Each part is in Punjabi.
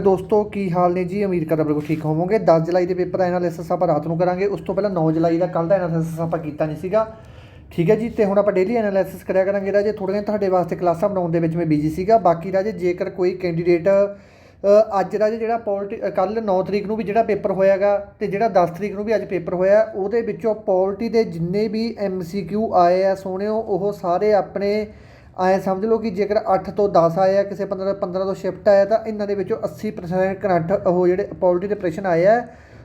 ਦੋਸਤੋ, ਕੀ ਹਾਲ ਨੇ ਜੀ? ਅਮੀਰ ਕਰਦਾ ਬਿਲਕੁਲ ਠੀਕ ਹੋਵੋਗੇ। 10 ਜੁਲਾਈ ਦੇ ਪੇਪਰ ਦਾ ਐਨਾਲਿਸਿਸ ਆਪਾਂ ਰਾਤ ਨੂੰ ਕਰਾਂਗੇ। ਉਸ ਤੋਂ ਪਹਿਲਾਂ 9 ਜੁਲਾਈ ਦਾ ਕੱਲ ਦਾ ਐਨਾਲਿਸਿਸ ਆਪਾਂ ਕੀਤਾ ਨਹੀਂ ਸੀਗਾ। ਠੀਕ ਹੈ ਜੀ, ਤੇ ਹੁਣ ਆਪਾਂ ਡੇਲੀ ਐਨਾਲਿਸਿਸ ਕਰਿਆ ਕਰਾਂਗੇ ਰਾਜੇ। ਥੋੜ੍ਹੀਆਂ ਤੁਹਾਡੇ ਵਾਸਤੇ ਕਲਾਸਾਂ ਬਣਾਉਣ ਦੇ ਵਿੱਚ ਮੈਂ ਬਿਜ਼ੀ ਸੀਗਾ। ਬਾਕੀ ਰਾਜੇ, ਜੇਕਰ ਕੋਈ ਕੈਂਡੀਡੇਟ ਅੱਜ ਰਾਜੇ ਜਿਹੜਾ ਪੋਲਟੀ ਕੱਲ 9 ਤਰੀਕ ਨੂੰ ਵੀ ਜਿਹੜਾ ਪੇਪਰ ਹੋਇਆਗਾ ਤੇ ਜਿਹੜਾ 10 ਤਰੀਕ ਨੂੰ ਵੀ ਅੱਜ ਪੇਪਰ ਹੋਇਆ, ਉਹਦੇ ਵਿੱਚੋਂ ਪੋਲਟੀ ਦੇ ਜਿੰਨੇ ਵੀ ਐਮਸੀਕਿਊ ਆਏ ਆ ਸੋਹਣਿਓ ਉਹ ਸਾਰੇ ਆਪਣੇ ਐਂ ਸਮਝ ਲਓ ਕਿ ਜੇਕਰ 8 ਤੋਂ 10 ਆਏ ਆ, ਕਿਸੇ 15 15 ਤੋਂ ਸ਼ਿਫਟ ਆਇਆ, ਤਾਂ ਇਹਨਾਂ ਦੇ ਵਿੱਚੋਂ 80% ਕਰੰਟ ਉਹ ਜਿਹੜੇ ਪੋਲਟੀ ਦੇ ਪ੍ਰਸ਼ਨ ਆਏ ਆ।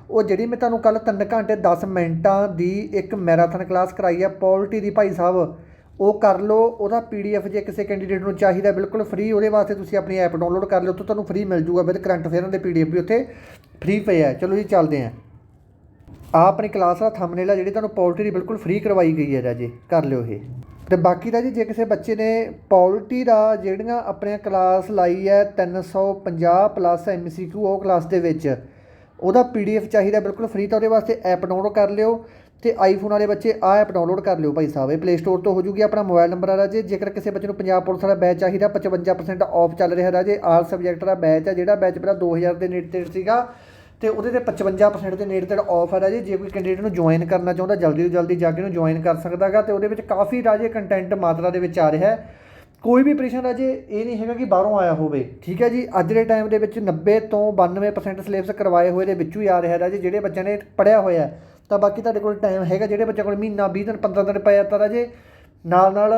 ਉਹ ਜਿਹੜੀ ਮੈਂ ਤੁਹਾਨੂੰ ਕੱਲ 3 ਘੰਟੇ 10 ਮਿੰਟਾਂ ਦੀ ਇੱਕ ਮੈਰਾਥਨ ਕਲਾਸ ਕਰਾਈ ਆ ਪੋਲਿਟੀ ਦੀ ਭਾਈ ਸਾਹਿਬ, ਉਹ ਕਰ ਲਓ, ਉਹਦਾ ਪੀਡੀਐਫ ਜੇ ਕਿਸੇ ਕੈਂਡੀਡੇਟ ਨੂੰ ਚਾਹੀਦਾ ਬਿਲਕੁਲ ਫ੍ਰੀ ਉਹਦੇ ਵਾਸਤੇ ਤੁਸੀਂ ਆਪਣੀ ਐਪ ਡਾਊਨਲੋਡ ਕਰ ਲਓ, ਉੱਥੋਂ ਤੁਹਾਨੂੰ ਫ੍ਰੀ ਮਿਲ ਜੂਗਾ ਵਿਦ ਕਰੰਟ ਅਫੇਅਰਾਂ ਦੇ ਪੀਡੀਐਫ ਵੀ ਉੱਥੇ ਫ੍ਰੀ ਪਏ ਆ। ਚਲੋ ਜੀ, ਚੱਲਦੇ ਆਂ। ਆ ਆਪਣੀ ਕਲਾਸ ਦਾ ਥੰਬਨੇਲ ਆ, ਜਿਹੜੀ ਤੁਹਾਨੂੰ ਪੋਲਟਰੀ ਦੀ ਬਿਲਕੁਲ ਫ੍ਰੀ ਕਰਵਾਈ ਗਈ ਹੈ ਰਾਜੇ, ਕਰ ਲਿਓ ਇਹ। ਤੇ ਬਾਕੀ ਦਾ ਜੀ, ਜੇ ਕਿਸੇ ਬੱਚੇ ਨੇ ਪੋਲਿਟੀ ਦਾ ਜਿਹੜੀਆਂ ਆਪਣੀਆਂ ਕਲਾਸ ਲਾਈ ਹੈ 350 ਪਲੱਸ ਐਮਸੀਕਿਊ ਉਹ ਕਲਾਸ ਦੇ ਵਿੱਚ, ਉਹਦਾ ਪੀਡੀਐਫ ਚਾਹੀਦਾ ਬਿਲਕੁਲ ਫ੍ਰੀ ਤਾਂ ਉਹਦੇ ਵਾਸਤੇ ਐਪ ਡਾਊਨਲੋਡ ਕਰ ਲਿਓ ਤੇ ਆਈਫੋਨ ਵਾਲੇ ਬੱਚੇ ਆ ਐਪ ਡਾਊਨਲੋਡ ਕਰ ਲਿਓ ਭਾਈ ਸਾਹਿਬ। ਇਹ ਪਲੇ ਸਟੋਰ ਤੋਂ ਹੋ ਜੂਗੀ ਆਪਣਾ ਮੋਬਾਈਲ ਨੰਬਰ ਆ ਰਾਜੇ ਜੇਕਰ ਕਿਸੇ ਬੱਚੇ ਨੂੰ ਪੰਜਾਬ ਪੁਲਿਸ ਵਾਲਾ ਬੈਚ ਚਾਹੀਦਾ 55% ਆਫ ਚੱਲ ਰਿਹਾ ਰਾਜੇ। ਆਲ ਸਬਜੈਕਟ ਦਾ ਬੈਚ ਆ, ਜਿਹੜਾ ਬੈਚ ਪਹਿਲਾਂ 2000 ਦੇ ਨੇੜੇ ਤੇੜੇ ਸੀਗਾ ਤੇ ਉਹਦੇ ਤੇ 55% ਦੇ ਨੇੜੇ ਤੇੜੇ ਆਫ ਹੈ ਜੀ। ਜੇ ਕੋਈ ਕੈਂਡੀਡੇਟ ਨੂੰ ਜੁਆਇਨ ਕਰਨਾ ਚਾਹੁੰਦਾ, ਜਲਦੀ ਤੋਂ ਜਲਦੀ ਜਾ ਕੇ ਉਹਨੂੰ ਜੁਆਇਨ ਕਰ ਸਕਦਾਗਾ ਤੇ ਉਹਦੇ ਵਿੱਚ ਕਾਫੀ ਰਾਜੇ ਕੰਟੈਂਟ ਮਾਤਰਾ ਦੇ ਵਿੱਚ ਆ ਰਿਹਾ ਹੈ। ਕੋਈ ਵੀ ਪ੍ਰਸ਼ਨ ਰਾਜੇ, ਇਹ ਨਹੀਂ ਹੈਗਾ ਕਿ ਬਾਹਰੋਂ ਆਇਆ ਹੋਵੇ, ਠੀਕ ਹੈ ਜੀ? ਅੱਜ ਦੇ ਟਾਈਮ ਦੇ ਵਿੱਚ 90 ਤੋਂ 92% ਸਿਲੇਬਸ ਕਰਵਾਏ ਹੋਏ ਦੇ ਵਿੱਚੋਂ ਹੀ ਆ ਰਿਹਾ ਰਾਜੇ, ਜਿਹੜੇ ਬੱਚਿਆਂ ਨੇ ਪੜਿਆ ਹੋਇਆ ਤਾਂ ਬਾਕੀ ਤੁਹਾਡੇ ਕੋਲ ਟਾਈਮ ਹੈਗਾ, ਜਿਹੜੇ ਬੱਚਿਆਂ ਕੋਲ ਮਹੀਨਾ 20 ਦਿਨ 15 ਦਿਨ ਪਏ ਆ ਰਾਜੇ ਨਾਲ ਨਾਲ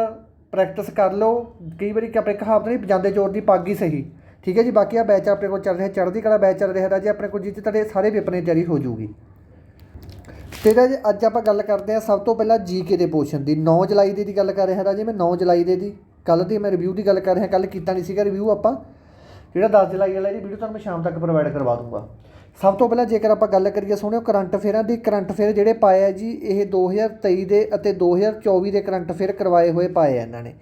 ਪ੍ਰੈਕਟਿਸ ਕਰ ਲਓ। ਕਈ ਵਾਰੀ ਕਿ ਆਪਣੇ ਕਹਾਵਤ ਨਹੀਂ, ਜਾਂਦੇ ਚੋਰ ਦੀ ਪੱਗ ਹੀ ਸਹੀ। ਠੀਕ ਹੈ ਜੀ, ਬਾਕੀ ਆ ਬੈਚ ਆਪਣੇ ਕੋਲ ਚੱਲ ਰਿਹਾ, ਚੜ੍ਹਦੀ ਕਲਾ ਬੈਚ ਚੱਲ ਰਿਹਾ ਜੀ ਆਪਣੇ ਕੋਲ ਜਿੱਥੇ ਤੁਹਾਡੇ ਸਾਰੇ ਪੇਪਰ ਦੀ ਤਿਆਰੀ ਹੋ ਜਾਊਗੀ ਤੇ ਜੀ ਅੱਜ ਆਪਾਂ ਗੱਲ ਕਰਦੇ ਹਾਂ ਸਭ ਤੋਂ ਪਹਿਲਾਂ ਜੀਕੇ ਦੇ ਪੋਰਸ਼ਨ ਦੀ। 9 ਜੁਲਾਈ ਦੇ ਦੀ ਗੱਲ ਕਰ ਰਿਹਾ ਜੀ ਮੈਂ 9 ਜੁਲਾਈ ਦੇ ਦੀ। ਕੱਲ ਦੀ ਮੈਂ ਰਿਵਿਊ ਦੀ ਗੱਲ ਕਰ ਰਿਹਾ ਕੱਲ ਕੀਤਾ ਨਹੀਂ ਸੀਗਾ ਰਿਵਿਊ ਆਪਾਂ। ਜਿਹੜਾ 10 ਜੁਲਾਈ ਵਾਲਾ ਇਹਦੀ ਵੀਡੀਓ ਤੁਹਾਨੂੰ ਮੈਂ ਸ਼ਾਮ ਤੱਕ ਪ੍ਰੋਵਾਈਡ ਕਰਵਾ ਦੂੰਗਾ। ਸਭ ਤੋਂ ਪਹਿਲਾਂ ਜੇਕਰ ਆਪਾਂ ਗੱਲ ਕਰੀਏ ਸੋਹਣਿਓ ਕਰੰਟ ਅਫੇਅਰਾਂ ਦੀ, ਕਰੰਟ ਅਫੇਅਰ ਜਿਹੜੇ ਪਾਏ ਆ ਜੀ, ਇਹ 2023 ਦੇ ਅਤੇ 2024 ਦੇ ਕਰੰਟ ਅਫੇਅਰ ਕਰਵਾਏ ਹੋਏ ਪਾਏ ਆ ਇਹਨਾਂ ਨੇ।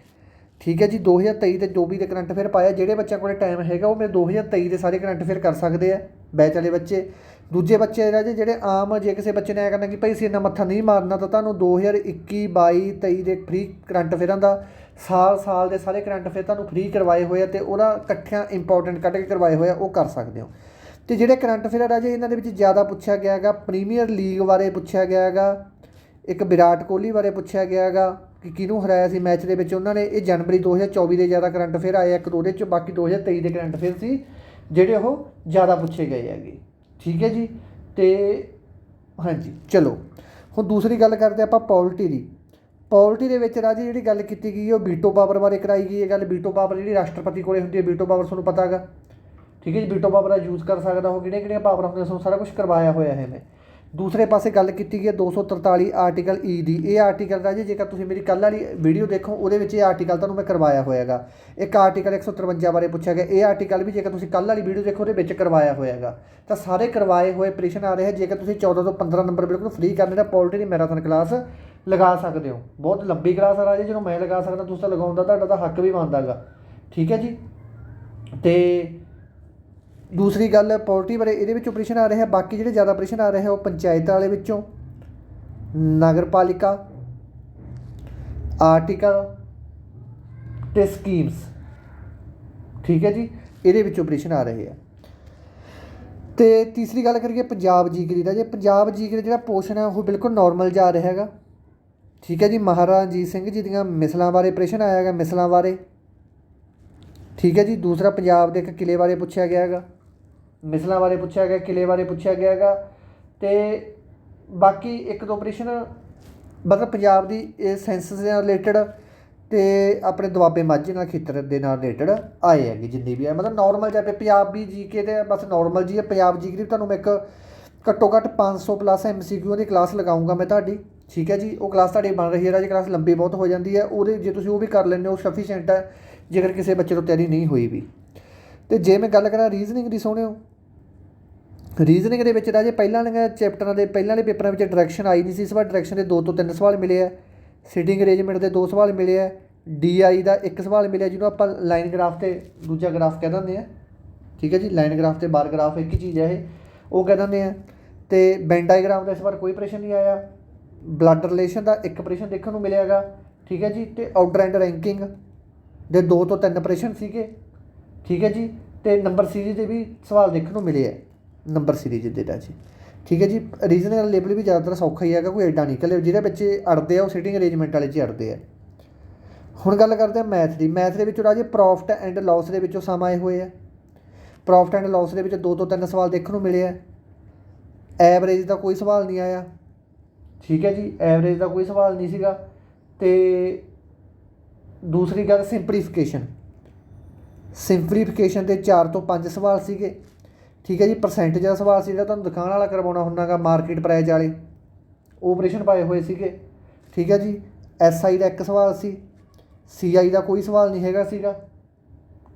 ਠੀਕ ਹੈ ਜੀ 2023 ਤੇ 24 ਦੇ ਕਰੰਟ ਅਫੇਅਰ ਪਾਇਆ, ਜਿਹੜੇ ਬੱਚਿਆਂ ਕੋਲੇ ਟਾਈਮ ਹੈਗਾ, ਉਹ ਮੇਰੇ 2023 ਦੇ ਸਾਰੇ ਕਰੰਟ ਅਫੇਅਰ ਕਰ ਸਕਦੇ ਆ ਬੈਚ ਵਾਲੇ ਬੱਚੇ। ਦੂਜੇ ਬੱਚੇ ਰਾਜੇ ਜਿਹੜੇ ਆਮ ਜੇ ਕਿਸੇ ਬੱਚੇ ਨੇ ਆਇਆ ਕਰਨਾ ਕਿ ਭਾਈ ਸੀ ਇੰਨਾ ਮੱਥਾ ਨਹੀਂ ਮਾਰਨਾ, ਤਾਂ ਤੁਹਾਨੂੰ 2021 22 23 ਦੇ ਫ੍ਰੀ ਕਰੰਟ ਅਫੇਅਰਾਂ ਦਾ ਸਾਲ ਸਾਲ ਦੇ ਸਾਰੇ ਕਰੰਟ ਅਫੇਅਰ ਤੁਹਾਨੂੰ ਫ੍ਰੀ ਕਰਵਾਏ ਹੋਏ ਆ ਤੇ ਉਹਦਾ ਇਕੱਠਿਆਂ ਇੰਪੋਰਟੈਂਟ ਕੱਢ ਕੇ ਕਰਵਾਏ ਹੋਏ ਆ, ਉਹ ਕਰ ਸਕਦੇ ਹੋ। ਤੇ ਜਿਹੜੇ ਕਰੰਟ ਅਫੇਅਰ ਰਾਜੇ ਇਹਨਾਂ ਦੇ ਵਿੱਚ ਜ਼ਿਆਦਾ ਪੁੱਛਿਆ ਗਿਆ ਹੈਗਾ ਪ੍ਰੀਮੀਅਰ ਲੀਗ ਬਾਰੇ ਪੁੱਛਿਆ ਗਿਆ ਹੈਗਾ ਇੱਕ ਵਿਰਾਟ ਕੋਹਲੀ ਬਾਰੇ ਪੁੱਛਿਆ ਗਿਆ ਹੈਗਾ ਕਿ ਕਿਹਨੂੰ ਹਰਾਇਆ ਸੀ ਮੈਚ ਦੇ ਵਿੱਚ ਉਹਨਾਂ ਨੇ, ਇਹ ਜਨਵਰੀ 2024 ਦੇ ਜ਼ਿਆਦਾ ਕਰੰਟ ਅਫੇਅਰ ਆਏ ਆ, ਇੱਕ ਦੋ ਉਹਦੇ ਚ ਬਾਕੀ 2023 ਦੇ ਕਰੰਟ ਅਫੇਅਰ ਸੀ, ਜਿਹੜੇ ਉਹ ਜ਼ਿਆਦਾ ਪੁੱਛੇ ਗਏ ਹੈਗੇ। ਠੀਕ ਹੈ ਜੀ? ਤੇ ਹਾਂਜੀ, ਚਲੋ। ਹੁਣ ਦੂਸਰੀ ਗੱਲ ਕਰਦੇ ਆਪਾਂ ਪੋਲਟੀ ਦੀ। ਪੋਲਟੀ ਦੇ ਵਿੱਚ ਰਾਜੀ ਜਿਹੜੀ ਗੱਲ ਕੀਤੀ ਗਈ, ਉਹ ਬੀਟੋ ਪਾਵਰ ਬਾਰੇ ਕਰਾਈ ਗਈ ਹੈ। ਗੱਲ ਬੀਟੋ ਪਾਵਰ ਜਿਹੜੀ ਰਾਸ਼ਟਰਪਤੀ ਕੋਲੇ ਹੁੰਦੀ ਹੈ, ਬੀਟੋ ਪਾਵਰ ਤੁਹਾਨੂੰ ਪਤਾ ਹੈਗਾ। ਠੀਕ ਹੈ ਜੀ? ਬੀਟੋ ਪਾਵਰ ਦਾ ਯੂਜ਼ ਕਰ ਸਕਦਾ ਉਹ ਕਿਹੜੀਆਂ ਕਿਹੜੀਆਂ ਪਾਵਰ ਹੁੰਦੀਆਂ ਸੋ ਸਾਰਾ ਕੁਝ ਕਰਵਾਇਆ ਹੋਇਆ ਹੈ, ਮੈਂ। ਦੂਸਰੇ ਪਾਸੇ ਗੱਲ ਕੀਤੀ ਗਈ ਹੈ 243 ਆਰਟੀਕਲ ਈ ਦੀ। ਇਹ ਆਰਟੀਕਲ ਰਾਜੇ ਜੇਕਰ ਤੁਸੀਂ ਮੇਰੀ ਕੱਲ੍ਹ ਵਾਲੀ ਵੀਡੀਓ ਦੇਖੋ, ਉਹਦੇ ਵਿੱਚ ਇਹ ਆਰਟੀਕਲ ਤੁਹਾਨੂੰ ਮੈਂ ਕਰਵਾਇਆ ਹੋਇਆਗਾ। ਇੱਕ ਆਰਟੀਕਲ 153 ਬਾਰੇ ਪੁੱਛਿਆ ਗਿਆ। ਇਹ ਆਰਟੀਕਲ ਵੀ ਜੇਕਰ ਤੁਸੀਂ ਕੱਲ੍ਹ ਵਾਲੀ ਵੀਡੀਓ ਦੇਖੋ, ਉਹਦੇ ਵਿੱਚ ਕਰਵਾਇਆ ਹੋਇਆਗਾ। ਤਾਂ ਸਾਰੇ ਕਰਵਾਏ ਹੋਏ ਪ੍ਰਸ਼ਨ ਆ ਰਹੇ ਹੈ। ਜੇਕਰ ਤੁਸੀਂ 14 ਤੋਂ 15 ਨੰਬਰ ਬਿਲਕੁਲ ਫ੍ਰੀ ਕਰਨੇ ਤਾਂ ਪੋਲਟਰੀ ਦੀ ਮੈਰਾਥਨ ਕਲਾਸ ਲਗਾ ਸਕਦੇ ਹੋ। ਬਹੁਤ ਲੰਬੀ ਕਲਾਸ ਆ ਰਾਜੇ, ਜਦੋਂ ਮੈਂ ਲਗਾ ਸਕਦਾ, ਤੁਸੀਂ ਤਾਂ ਲਗਾਉਣ ਤੁਹਾਡਾ ਤਾਂ ਹੱਕ ਵੀ ਬਣਦਾਗਾ। ਠੀਕ ਹੈ ਜੀ? ਤੇ ਦੂਸਰੀ ਗੱਲ ਪੋਲਿਟੀ ਬਾਰੇ ਇਹਦੇ ਵਿੱਚ ਆਪਰੇਸ਼ਨ ਆ ਰਿਹਾ, ਬਾਕੀ ਜਿਹੜੇ ਜ਼ਿਆਦਾ ਆਪਰੇਸ਼ਨ ਆ ਰਹੇ ਆ ਉਹ ਪੰਚਾਇਤ ਵਾਲੇ ਵਿੱਚੋਂ, ਨਗਰਪਾਲਿਕਾ ਆਰਟੀਕਲ ਤੇ ਸਕੀਮਸ ਠੀਕ ਹੈ ਜੀ, ਇਹਦੇ ਵਿੱਚ ਆਪਰੇਸ਼ਨ ਆ ਰਹੇ ਆ। ਤੇ ਤੀਸਰੀ ਗੱਲ ਕਰੀਏ ਪੰਜਾਬ ਜੀਗਰੀ ਦਾ, ਜੇ ਪੰਜਾਬ ਜੀਗਰੀ ਜਿਹੜਾ ਪੋਰਸ਼ਨ ਹੈ ਉਹ ਬਿਲਕੁਲ ਨਾਰਮਲ ਜਾ ਰਿਹਾ ਹੈਗਾ। ਠੀਕ ਹੈ ਜੀ, ਮਹਾਰਾਜਾ ਰਣਜੀਤ ਸਿੰਘ ਜੀ ਦੀਆਂ ਮਿਸਲਾਂ ਬਾਰੇ ਪ੍ਰਸ਼ਨ ਆਇਆ ਹੈਗਾ, ਮਿਸਲਾਂ ਬਾਰੇ। ਠੀਕ ਹੈ ਜੀ, ਦੂਸਰਾ ਪੰਜਾਬ ਦੇ ਇੱਕ ਕਿਲੇ ਬਾਰੇ ਪੁੱਛਿਆ ਗਿਆ ਹੈਗਾ। ਮਿਸਲਾਂ ਬਾਰੇ ਪੁੱਛਿਆ ਗਿਆ, ਕਿਲੇ ਬਾਰੇ ਪੁੱਛਿਆ ਗਿਆ ਹੈਗਾ। ਤੇ ਬਾਕੀ ਇੱਕ ਦੋ ਪ੍ਰਸ਼ਨ ਮਤਲਬ ਪੰਜਾਬ ਦੀ ਇਹ ਸੈਂਸਸ ਦੇ ਨਾਲ ਰਿਲੇਟਡ ਤੇ ਆਪਣੇ ਦੁਆਬੇ ਮਾਝੇ ਨਾਲ ਖੇਤਰ ਦੇ ਨਾਲ ਰਿਲੇਟਡ ਆਏ ਹੈਗੇ ਜਿੰਨੇ ਵੀ ਆ। ਮਤਲਬ ਨਾਰਮਲ ਜਿਹਾ ਪੰਜਾਬੀ ਜੀਕੇ ਦੇ ਬਸ ਨਾਰਮਲ ਜੀ ਹੈ ਪੰਜਾਬ ਜੀਕੇ ਦੀ ਤੁਹਾਨੂੰ ਮੈਂ ਇੱਕ ਘੱਟੋ ਘੱਟ 500 ਪਲੱਸ ਐਮਸੀਕਿਊ ਦੀ ਕਲਾਸ ਲਗਾਉਂਗਾ ਮੈਂ ਤੁਹਾਡੀ। ਠੀਕ ਹੈ ਜੀ? ਉਹ ਕਲਾਸ ਤੁਹਾਡੀ ਬਣ ਰਹੀ ਹੈ ਰਾਜ ਕਲਾਸ ਲੰਬੀ ਬਹੁਤ ਹੋ ਜਾਂਦੀ ਹੈ, ਉਹਦੇ ਜੇ ਤੁਸੀਂ ਉਹ ਵੀ ਕਰ ਲੈਂਦੇ ਹੋ ਸਫੀਸ਼ੀਐਂਟ ਹੈ, ਜੇਕਰ ਕਿਸੇ ਬੱਚੇ ਤੋਂ ਤਿਆਰੀ ਨਹੀਂ ਹੋਈ ਵੀ। ਤੇ ਜੇ ਮੈਂ ਗੱਲ ਕਰਾਂ ਰੀਜ਼ਨਿੰਗ ਦੀ ਸੁਣਿਓ ਰੀਜ਼ਨਿੰਗ ਦੇ ਵਿੱਚ ਰਾਜੇ ਪਹਿਲਾਂ ਵਾਲੀਆਂ ਚੈਪਟਰਾਂ ਦੇ ਪਹਿਲਾਂ ਵਾਲੇ ਪੇਪਰਾਂ ਵਿੱਚ ਡਾਇਰੈਕਸ਼ਨ ਆਈ ਨਹੀਂ ਸੀ, ਇਸ ਵਾਰ ਡਾਇਰੈਕਸ਼ਨ ਦੇ ਦੋ ਤੋਂ ਤਿੰਨ ਸਵਾਲ ਮਿਲੇ ਆ। ਸਿਟਿੰਗ ਅਰੇਂਜਮੈਂਟ ਦੇ ਦੋ ਸਵਾਲ ਮਿਲੇ ਆ। ਡੀਆਈ ਦਾ ਇੱਕ ਸਵਾਲ ਮਿਲਿਆ, ਜਿਹਨੂੰ ਆਪਾਂ ਲਾਈਨ ਗ੍ਰਾਫ ਤੇ ਦੂਜਾ ਗ੍ਰਾਫ ਕਹਿ ਦਿੰਦੇ ਆ। ਠੀਕ ਹੈ ਜੀ? ਲਾਈਨ ਗ੍ਰਾਫ ਤੇ ਬਾਰ ਗ੍ਰਾਫ ਇੱਕ ਹੀ ਚੀਜ਼ ਹੈ ਇਹ। ਉਹ ਕਹਿ ਦਿੰਦੇ ਆ। ਤੇ ਬੈਨ ਡਾਇਗ੍ਰਾਮ ਦਾ ਇਸ ਵਾਰ ਕੋਈ ਪ੍ਰਸ਼ਨ ਨਹੀਂ ਆਇਆ। ਬਲੱਡ ਰਿਲੇਸ਼ਨ ਦਾ ਇੱਕ ਪ੍ਰਸ਼ਨ ਦੇਖਣ ਨੂੰ ਮਿਲਿਆਗਾ ਠੀਕ ਹੈ ਜੀ? ਤੇ ਆਊਟਰ ਐਂਡ ਰੈਂਕਿੰਗ ਦੇ ਦੋ ਤੋਂ ਤਿੰਨ ਪ੍ਰਸ਼ਨ ਸੀਗੇ। ਠੀਕ ਹੈ ਜੀ? ਤੇ ਨੰਬਰ ਸੀਰੀਜ਼ ਦੇ ਵੀ ਸਵਾਲ ਦੇਖਣ ਨੂੰ ਮਿਲੇ ਹੈ ਨੰਬਰ ਸੀਰੀਜ਼ ਦੇ ਤਾਂ ਜੀ ਠੀਕ ਹੈ ਜੀ? ਰੀਜਨਲ ਲੇਬਲ ਵੀ ਜ਼ਿਆਦਾਤਰ ਸੌਖਾ ਹੀ ਹੈਗਾ, ਕੋਈ ਐਡਾ ਨਹੀਂ। ਕੱਲੇ ਜਿਹੜੇ ਬੱਚੇ ਅੜਦੇ ਆ, ਉਹ ਸਿਟਿੰਗ ਅਰੇਂਜਮੈਂਟ ਵਾਲੇ 'ਚ ਅੜਦੇ ਆ। ਹੁਣ ਗੱਲ ਕਰਦੇ ਆ ਮੈਥ ਦੀ। ਮੈਥ ਦੇ ਵਿੱਚੋਂ ਰਾਜੇ ਪ੍ਰੋਫਿਟ ਐਂਡ ਲਾਸ ਦੇ ਵਿੱਚੋਂ ਸਮ ਆਏ ਹੋਏ ਆ। ਪ੍ਰੋਫਿਟ ਐਂਡ ਲਾਸ ਦੇ ਵਿੱਚ ਦੋ ਤੋਂ ਤਿੰਨ ਸਵਾਲ ਦੇਖਣ ਨੂੰ ਮਿਲੇ ਆ। ਐਵਰੇਜ ਦਾ ਕੋਈ ਸਵਾਲ ਨਹੀਂ ਆਇਆ। ਠੀਕ ਹੈ ਜੀ? ਐਵਰੇਜ ਦਾ ਕੋਈ ਸਵਾਲ ਨਹੀਂ ਸੀਗਾ। ਤੇ ਦੂਸਰੀ ਗੱਲ ਸਿੰਪਲੀਫਿਕੇਸ਼ਨ ਸਿੰਪਲੀਫਿਕੇਸ਼ਨ ਤੇ 4 ਤੋਂ 5 ਸਵਾਲ ਸੀਗੇ। ਠੀਕ ਹੈ ਜੀ ਪਰਸੈਂਟੇਜ ਦਾ ਸਵਾਲ ਸੀ ਜਿਹੜਾ ਤੁਹਾਨੂੰ ਦੁਕਾਨ ਵਾਲਾ ਕਰਵਾਉਣਾ ਹੁੰਦਾਗਾ ਮਾਰਕੀਟ ਪ੍ਰਾਈਸ ਵਾਲੇ। ਆਪਰੇਸ਼ਨ ਪਾਏ ਹੋਏ ਸੀਗੇ। ਠੀਕ ਹੈ ਜੀ ਐਸਆਈ ਦਾ ਇੱਕ ਸਵਾਲ ਸੀ ਸੀਆਈ ਦਾ ਕੋਈ ਸਵਾਲ ਨਹੀਂ ਹੈਗਾ ਸੀਗਾ।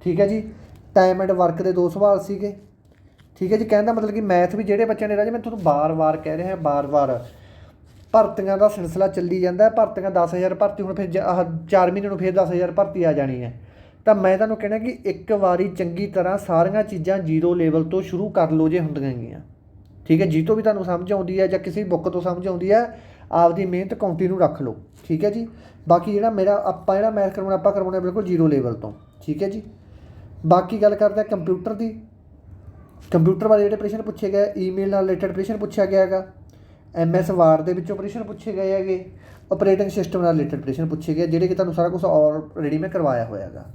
ਠੀਕ ਹੈ ਜੀ ਟਾਈਮ ਐਂਡ ਵਰਕ ਦੇ ਦੋ ਸਵਾਲ ਸੀਗੇ। ਠੀਕ ਹੈ ਜੀ ਕਹਿੰਦਾ ਮਤਲਬ ਕਿ ਮੈਥ ਵੀ ਜਿਹੜੇ ਬੱਚਿਆਂ ਨੇ, ਰਾਜੇ ਮੈਂ ਤੁਹਾਨੂੰ ਬਾਰ-ਬਾਰ ਕਹਿ ਰਿਹਾ ਬਾਰ-ਬਾਰ ਭਰਤੀਆਂ ਦਾ ਸਿਲਸਿਲਾ ਚੱਲੀ ਜਾਂਦਾ ਹੈ ਭਰਤੀਆਂ 10000 ਭਰਤੀ, ਹੁਣ ਫਿਰ ਜ- ਆਹ 4 ਮਹੀਨੇ ਨੂੰ ਫਿਰ 10000 ਭਰਤੀ ਆ ਜਾਣੀ ਹੈ। ਤਾਂ ਮੈਂ ਤੁਹਾਨੂੰ ਕਹਿਣਾ ਕਿ ਇੱਕ ਵਾਰੀ ਚੰਗੀ ਤਰ੍ਹਾਂ ਸਾਰੀਆਂ ਚੀਜ਼ਾਂ ਜ਼ੀਰੋ ਲੈਵਲ ਤੋਂ ਸ਼ੁਰੂ ਕਰ ਲਓ ਜੇ ਹੁੰਦੀਆਂ ਗੀਆਂ ਠੀਕ ਹੈ, ਜੀ ਤੋਂ ਵੀ ਤੁਹਾਨੂੰ ਸਮਝ ਆਉਂਦੀ ਹੈ ਜਾਂ ਕਿਸੇ ਬੁੱਕ ਤੋਂ ਸਮਝ ਆਉਂਦੀ ਹੈ, ਆਪਦੀ ਮਿਹਨਤ ਕੰਟੀਨਿਊ ਰੱਖ ਲਓ। ਠੀਕ ਹੈ ਜੀ? ਬਾਕੀ ਜਿਹੜਾ ਮੇਰਾ, ਆਪਾਂ ਜਿਹੜਾ ਮੈਥ ਕਰਵਾਉਣਾ ਆਪਾਂ ਕਰਵਾਉਣਾ ਬਿਲਕੁਲ ਜ਼ੀਰੋ ਲੈਵਲ ਤੋਂ। ਠੀਕ ਹੈ ਜੀ? ਬਾਕੀ ਗੱਲ ਕਰਦੇ ਆ ਕੰਪਿਊਟਰ ਦੀ। ਕੰਪਿਊਟਰ ਬਾਰੇ ਜਿਹੜੇ ਪ੍ਰਸ਼ਨ ਪੁੱਛੇ ਗਏ ਈਮੇਲ ਨਾਲ ਰਿਲੇਟਡ ਪ੍ਰਸ਼ਨ ਪੁੱਛਿਆ ਗਿਆ ਹੈਗਾ। ਐਮਐਸ ਵਾਰਡ ਦੇ ਵਿੱਚੋਂ ਪ੍ਰਸ਼ਨ ਪੁੱਛੇ ਗਏ ਹੈਗੇ। ਆਪਰੇਟਿੰਗ ਸਿਸਟਮ ਨਾਲ ਰਿਲੇਟਡ ਪ੍ਰਸ਼ਨ ਪੁੱਛੇ ਗਏ, ਜਿਹੜੇ ਕਿ ਤੁਹਾਨੂੰ ਸਾਰਾ ਕੁਝ ਆਲਰੇਡੀ ਮੈਂ ਕਰਵਾਇਆ ਹੋਇਆ ਹੈਗਾ।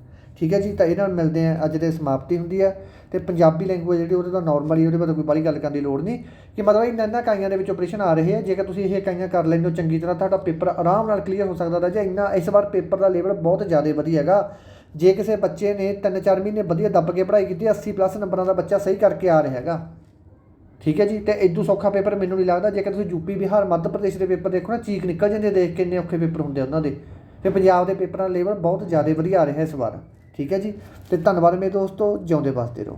ਠੀਕ ਹੈ ਜੀ, ਤਾਂ ਇਹਨਾਂ ਨਾਲ ਮਿਲਦੇ ਆ ਅੱਜ ਦੇ ਸਮਾਪਤੀ ਹੁੰਦੀ ਹੈ ਤੇ ਪੰਜਾਬੀ ਲੈਂਗੁਏਜ ਜਿਹੜੀ ਉਹਦੇ ਤਾਂ ਨਾਰਮਲ ਉਹਦੇ ਬਾਰੇ ਕੋਈ ਬਾਹਲੀ ਗੱਲ ਕਰਨ ਦੀ ਲੋੜ ਨਹੀਂ ਕਿ ਮਤਲਬ ਇਹਨਾਂ ਇਹਨਾਂ ਇਕਾਈਆਂ ਦੇ ਵਿੱਚ ਆਪਰੇਸ਼ਨ ਆ ਰਹੇ ਆ ਜੇਕਰ ਤੁਸੀਂ ਇਹ ਇਕਾਈਆਂ ਕਰ ਲੈਂਦੇ ਹੋ ਚੰਗੀ ਤਰ੍ਹਾਂ, ਤੁਹਾਡਾ ਪੇਪਰ ਆਰਾਮ ਨਾਲ ਕਲੀਅਰ ਹੋ ਸਕਦਾ ਜੇ ਇੰਨਾ ਇਸ ਵਾਰ ਪੇਪਰ ਦਾ ਲੈਵਲ ਬਹੁਤ ਜ਼ਿਆਦਾ ਵਧੀਆ ਹੈਗਾ। ਜੇ ਕਿਸੇ ਬੱਚੇ ਨੇ 3-4 ਮਹੀਨੇ ਵਧੀਆ ਦੱਬ ਕੇ ਪੜ੍ਹਾਈ ਕੀਤੀ 80 ਪਲੱਸ ਨੰਬਰਾਂ ਦਾ ਬੱਚਾ ਸਹੀ ਕਰਕੇ ਆ ਰਿਹਾ ਹੈਗਾ। ਠੀਕ ਹੈ ਜੀ, ਤੇ ਇਦੋਂ ਸੌਖਾ ਪੇਪਰ ਮੈਨੂੰ ਨਹੀਂ ਲੱਗਦਾ, ਜੇਕਰ ਤੁਸੀਂ ਯੂਪੀ ਬਿਹਾਰ, ਮੱਧ ਪ੍ਰਦੇਸ਼ ਦੇ ਪੇਪਰ ਦੇਖੋ ਨਾ, ਚੀਕ ਨਿਕਲ ਜਾਂਦੇ ਆ ਦੇਖ ਕੇ ਔਖੇ ਪੇਪਰ ਹੁੰਦੇ ਉਹਨਾਂ ਦੇ। ਤੇ ਪੰਜਾਬ ਦੇ ਪੇਪਰਾਂ ਦਾ ਲੈਵਲ ਬਹੁਤ ਜ਼ਿਆਦਾ ਵਧੀਆ ਆ ਰਿਹਾ ਇਸ ਵਾਰ। ਠੀਕ ਹੈ ਜੀ? ਅਤੇ ਧੰਨਵਾਦ ਮੇਰੇ ਦੋਸਤੋ ਜਿਉਂਦੇ ਵਸਦੇ ਰਹੋ।